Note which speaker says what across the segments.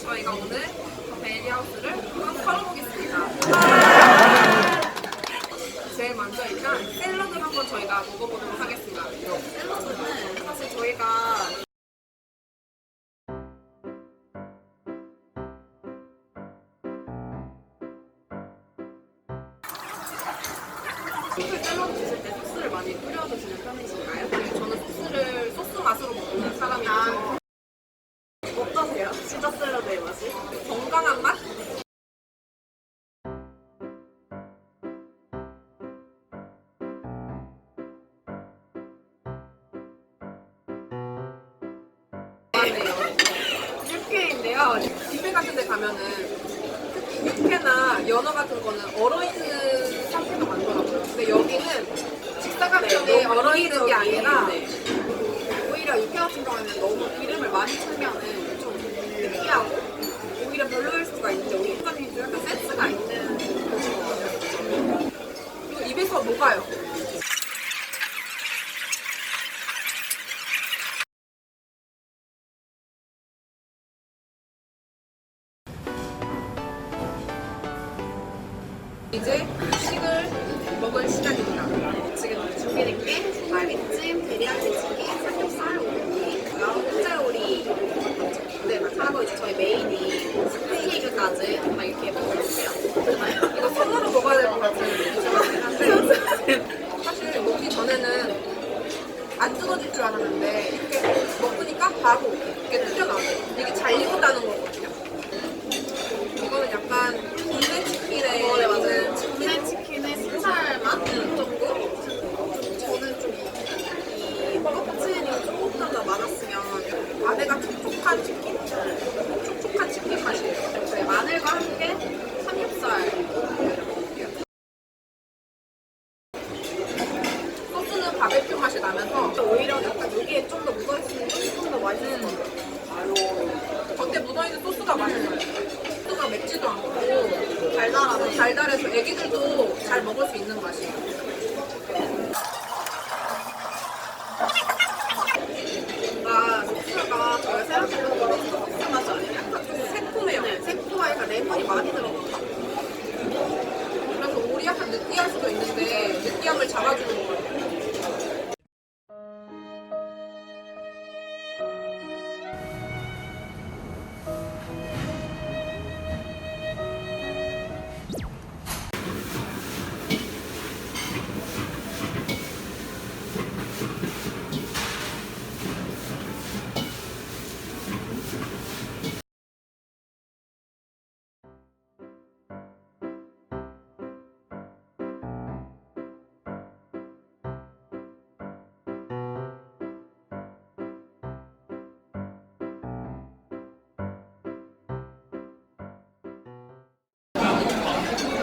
Speaker 1: 저희가 오늘 베리하우스를 한번 털어보겠습니다. 제일 먼저 일단 샐러드를 한번 저희가 먹어보도록 하겠습니다.
Speaker 2: 샐러드는 사실 저희가 샐러드 드실 때 소스를 많이 뿌려 드시는 편이신가요?
Speaker 1: 저는 소스를 소스 맛으로 먹는 사람이라서 맞네요.
Speaker 2: 육회인데요.
Speaker 1: 뷔페 같은 데 가면은 특히 육회나 연어 같은 거는 얼어있는 상태가 많더라고요. 근데 여기는 직사각형에 얼어있는 게 아니라
Speaker 2: 오히려 육회 같은 경우에는 너무 기름을 많이 차면은 좀 느끼하고 오히려 별로일 수가 있는데 오히려 좀 약간 센스가 있는 것인 것 같아요.
Speaker 1: 그리고 입에서 녹아요. 전에는 안 뜯어질 줄 알았는데 이렇게 먹으니까 바로 이렇게 뜯겨나와요. 이게 잘 익었다는 거거든요. 이거는 약간 국내 치킨에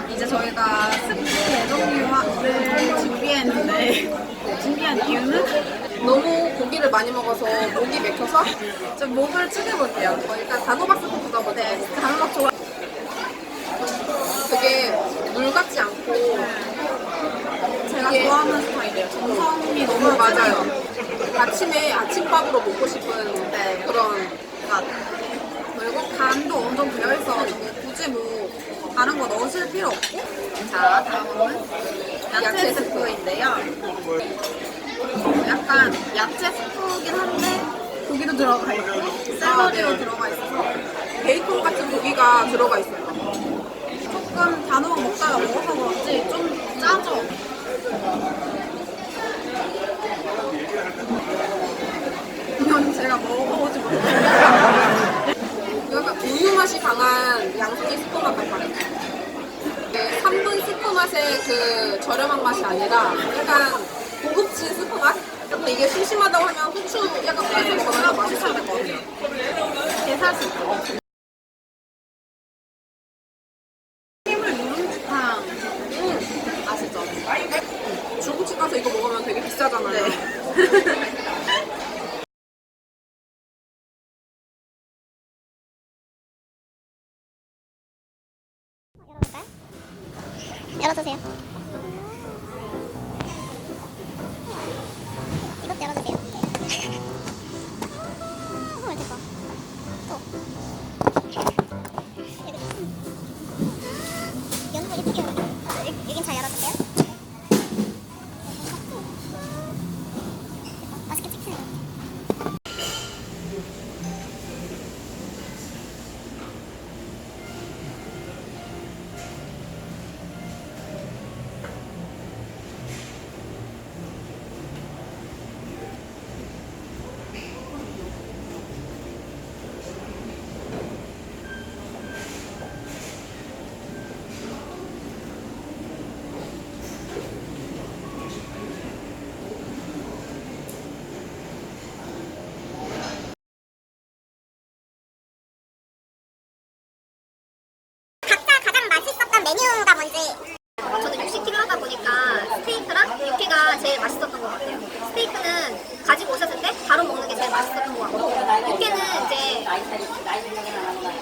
Speaker 3: 이제 저희가 스프 대종류를 준비했는데 준비한 이유는?
Speaker 1: 너무 많이 먹어서 목이 맥혀서
Speaker 3: 좀 목을
Speaker 1: 어, 일단 단호박스부터 먼저 네,
Speaker 3: 단호박 좋아.
Speaker 1: 되게 물 같지 않고
Speaker 3: 제가 좋아하는 스타일이에요. 정성이 너무 너무 맞아요.
Speaker 1: 아침에 아침밥으로 먹고 싶은
Speaker 3: 네.
Speaker 1: 그런
Speaker 3: 맛. 그리고 간도 되어 있어가지고 굳이 뭐 다른 거 넣으실 필요 없고. 자 다음은 야채 스프인데요 약간 야채 스프긴 한데 고기도 들어가 있고 샐러리도 아, 네. 들어가 있어서
Speaker 1: 베이컨 같은 고기가 들어가 있어요.
Speaker 3: 조금 단호박 먹다가 먹어서 그런지 좀 짜죠 이건 제가 먹어보지 못해요
Speaker 1: 약간 우유 맛이 강한 양송이 스프 맛 같아요. 네, 3분 스프 맛의 그 저렴한 맛이 아니라 약간 고급진 스프 맛? 근데 이게 심심하다고 하면 후추 약간 뿌려서 먹으면 맛있어야 될것 같아요.
Speaker 3: 게살 스프 힘을 누른 듯한
Speaker 1: 음,
Speaker 2: 아시죠?
Speaker 1: 중국집 가서 이거 먹으면 되게 비싸잖아요. 네.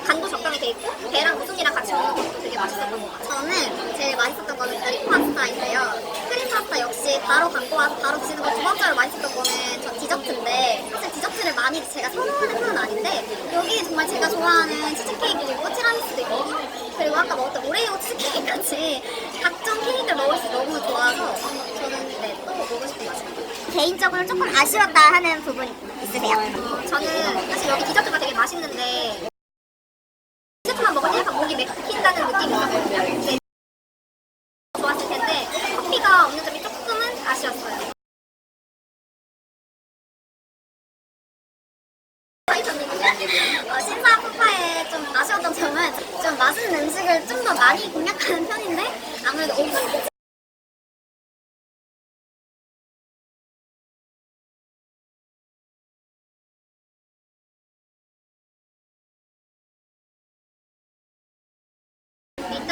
Speaker 4: 간도 적당히 돼 있고 배랑 우동이랑 같이 먹는 것도 되게 맛있었던 것 같아요. 저는 제일 맛있었던 거는 그릭 파스타인데요. 크림 파스타 역시 바로 갖고 와서 바로 드시는 거 두 번째로 맛있었던 거는 저 디저트인데 사실 디저트를 많이 제가 선호하는 편은 아닌데 여기 정말 제가 좋아하는 치즈케이크이고 티라미스도 있고 그리고 아까 먹었던 오레오 치즈케이크까지 각종 케이크를 먹을 수 너무 좋아서 저는 네, 또 먹고 싶은 맛입니다.
Speaker 5: 개인적으로 조금
Speaker 6: 아쉬웠다 하는 부분 있으세요?
Speaker 4: 저는 사실 여기 디저트가 되게 맛있는데 디저트만 먹을 때 약간 목이 맥힌다는 느낌이 있었거든요. 근데 좋았을 텐데 커피가 없는 점이 조금은 아쉬웠어요. 어, 신사 푸파의 좀 아쉬웠던 점은 좀 맛있는 음식을 좀 더 많이 공략하는 편인데 아무래도 오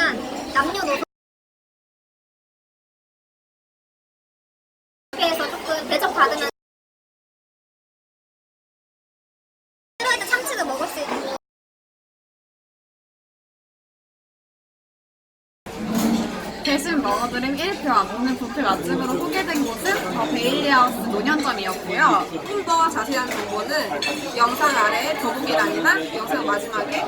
Speaker 4: 븐 일단 남녀노소 에서 조금 대접받으면 싫어할 때 참치도 먹을 수 있고
Speaker 3: 대신 먹어드림 1표 오늘 뷔페 맛집으로 소개된 곳은 더 베일리하우스 노년점이었고요.
Speaker 1: 좀더 자세한 정보는 영상 아래 더보기란이나 영상 마지막에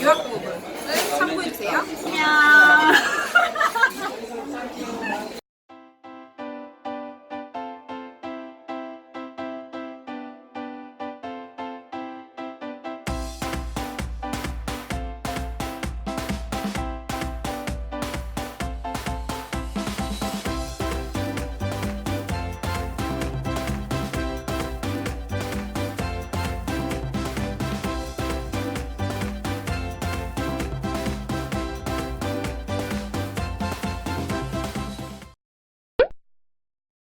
Speaker 1: 요약 부분을 네, 참고해주세요.
Speaker 3: 안녕.